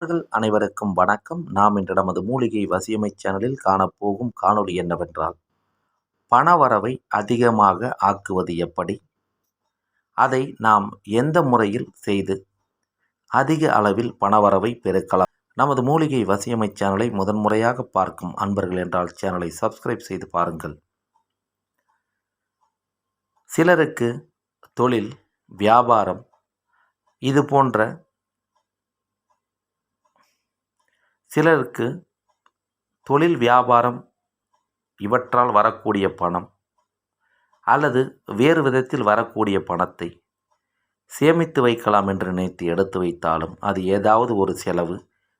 நண்பர்கள் அனைவருக்கும் வணக்கம். நாம் இன்று நமது மூலிகை வசியமை சேனலில் காணப்போகும் காணொளி என்னவென்றால் பணவரவை அதிகமாக ஆக்குவது எப்படி? அதை நாம் எந்த முறையில் செய்து அதிக அளவில் பணவரவை பெருக்கலாம்? நமது மூலிகை வசியமை சேனலை முதன்முறையாக பார்க்கும் அன்பர்கள் என்றால் சேனலை சப்ஸ்கிரைப் செய்து பாருங்கள். சிலருக்கு தொழில் வியாபாரம் இது போன்ற சிலருக்கு தொழில் வியாபாரம் இவற்றால் வரக்கூடிய பணம் அல்லது வேறு விதத்தில் வரக்கூடிய பணத்தை சேமித்து வைக்கலாம் என்று நினைத்து எடுத்து வைத்தாலும் அது ஏதாவது ஒரு செலவு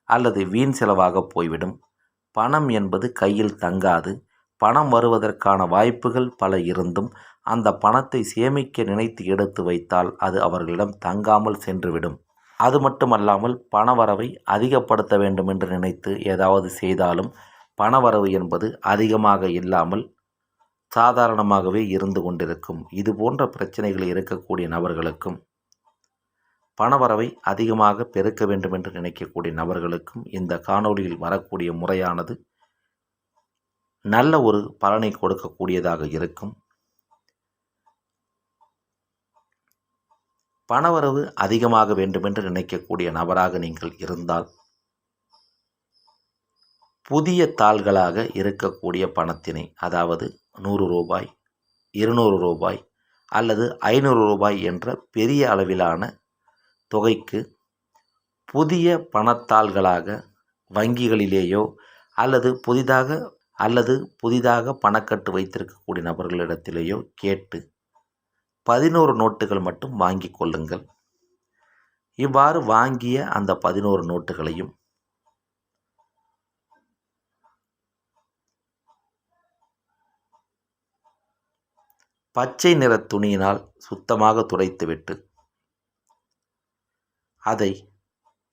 அல்லது வீண் செலவாக போய்விடும். பணம் என்பது கையில் தங்காது. பணம் வருவதற்கான வாய்ப்புகள் பல இருந்தும் அந்த பணத்தை சேமிக்க நினைத்து எடுத்து வைத்தால் அது அவர்களிடம் தங்காமல் சென்றுவிடும். அது மட்டுமல்லாமல் பணவரவை அதிகப்படுத்த வேண்டும் என்று நினைத்து ஏதாவது செய்தாலும் பணவரவு என்பது அதிகமாக இல்லாமல் சாதாரணமாகவே இருந்து கொண்டிருக்கும். இது போன்ற பிரச்சனைகள் இருக்கக்கூடிய நபர்களுக்கும் பணவரவை அதிகமாக பெருக்க வேண்டும் என்று நினைக்கக்கூடிய நபர்களுக்கும் இந்த காணொளியில் வரக்கூடிய முறையானது நல்ல ஒரு பலனை கொடுக்கக்கூடியதாக இருக்கும். பணவரவு அதிகமாக வேண்டுமென்று நினைக்கக்கூடிய நபராக நீங்கள் இருந்தால் புதிய தாள்களாக இருக்கக்கூடிய பணத்தினை அதாவது நூறு ரூபாய் இருநூறு ரூபாய் அல்லது ஐநூறு ரூபாய் என்ற பெரிய அளவிலான தொகைக்கு புதிய பணத்தாள்களாக வங்கிகளிலேயோ அல்லது புதிதாக அல்லது புதிதாக பணக்கட்டு வைத்திருக்கக்கூடிய நபர்களிடத்திலேயோ கேட்டு பதினோரு நோட்டுகள் மட்டும் வாங்கி கொள்ளுங்கள். இவ்வாறு வாங்கிய அந்த பதினோரு நோட்டுகளையும் பச்சை நிற துணியினால் சுத்தமாக துடைத்துவிட்டு அதை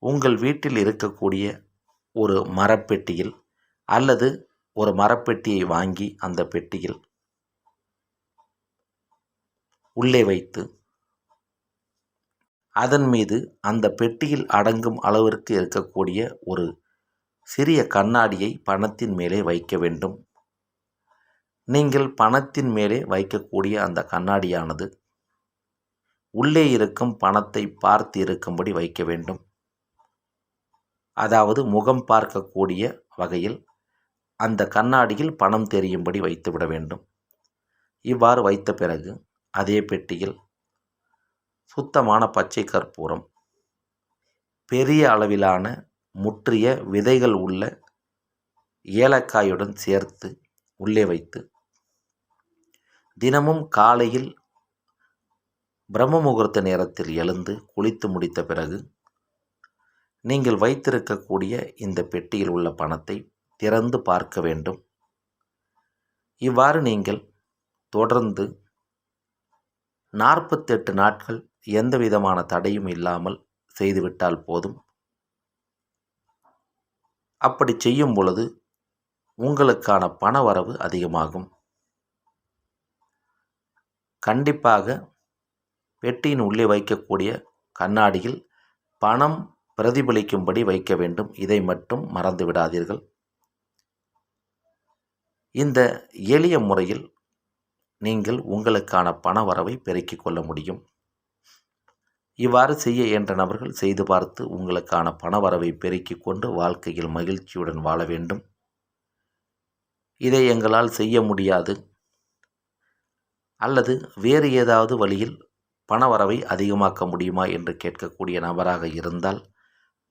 உங்கள் வீட்டில் இருக்கக்கூடிய ஒரு மரப்பெட்டியில் அல்லது ஒரு மரப்பெட்டியை வாங்கி அந்த பெட்டியில் உள்ளே வைத்து அதன் மீது அந்த பெட்டியில் அடங்கும் அளவிற்கு இருக்கக்கூடிய ஒரு சிறிய கண்ணாடியை பணத்தின் மேலே வைக்க வேண்டும். நீங்கள் பணத்தின் மேலே வைக்கக்கூடிய அந்த கண்ணாடியானது உள்ளே இருக்கும் பணத்தை பார்த்து இருக்கும்படி வைக்க வேண்டும். அதாவது முகம் பார்க்கக்கூடிய வகையில் அந்த கண்ணாடியில் பணம் தெரியும்படி வைத்துவிட வேண்டும். இவ்வாறு வைத்த பிறகு அதே பெட்டியில் சுத்தமான பச்சை கற்பூரம் பெரிய அளவிலான முற்றிய விதைகள் உள்ள ஏலக்காயுடன் சேர்த்து உள்ளே வைத்து தினமும் காலையில் பிரம்ம முகூர்த்த நேரத்தில் எழுந்து குளித்து முடித்த பிறகு நீங்கள் வைத்திருக்கக்கூடிய இந்த பெட்டியில் உள்ள பணத்தை திறந்து பார்க்க வேண்டும். இவ்வாறு நீங்கள் தொடர்ந்து நாற்பத்தெட்டு நாட்கள் எந்த விதமான தடையும் இல்லாமல் செய்துவிட்டால் போதும். அப்படி செய்யும் பொழுது உங்களுக்கான பண வரவு அதிகமாகும். கண்டிப்பாக பெட்டியின் உள்ளே வைக்கக்கூடிய கண்ணாடியில் பணம் பிரதிபலிக்கும்படி வைக்க வேண்டும். இதை மட்டும் மறந்து விடாதீர்கள் இந்த எளிய முறையில் நீங்கள் உங்களுக்கான பண வரவை பெருக்கிக் கொள்ள முடியும். இவ்வாறு செய்ய என்ற நபர்கள் செய்து பார்த்து உங்களுக்கான பண வரவை பெருக்கிக் கொண்டு வாழ்க்கையில் மகிழ்ச்சியுடன் வாழ வேண்டும். இதை எங்களால் செய்ய முடியாது. அல்லது வேறு ஏதாவது வழியில் பண வரவை அதிகமாக்க முடியுமா என்று கேட்கக்கூடிய நபராக இருந்தால்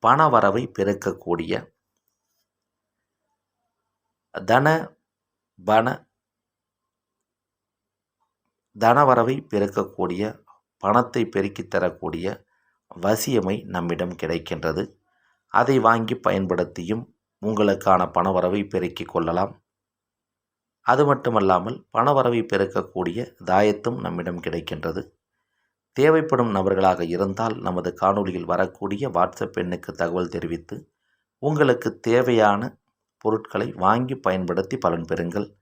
பண வரவை பெருக்கக்கூடிய தன பண தனவரவை பெருக்கக்கூடிய பணத்தை பெருக்கித் தரக்கூடிய வசியமை நம்மிடம் கிடைக்கின்றது. அதை வாங்கி பயன்படுத்தியும் உங்களுக்கான பணவரவை பெருக்கிக் கொள்ளலாம். அது மட்டுமல்லாமல் பணவரவை பெருக்கக்கூடிய தாயத்தும் நம்மிடம் கிடைக்கின்றது. தேவைப்படும் நபர்களாக இருந்தால் நமது காணொளியில் வரக்கூடிய வாட்ஸ்அப் எண்ணுக்கு தகவல் தெரிவித்து உங்களுக்கு தேவையான பொருட்களை வாங்கி பயன்படுத்தி பலன் பெறுங்கள்.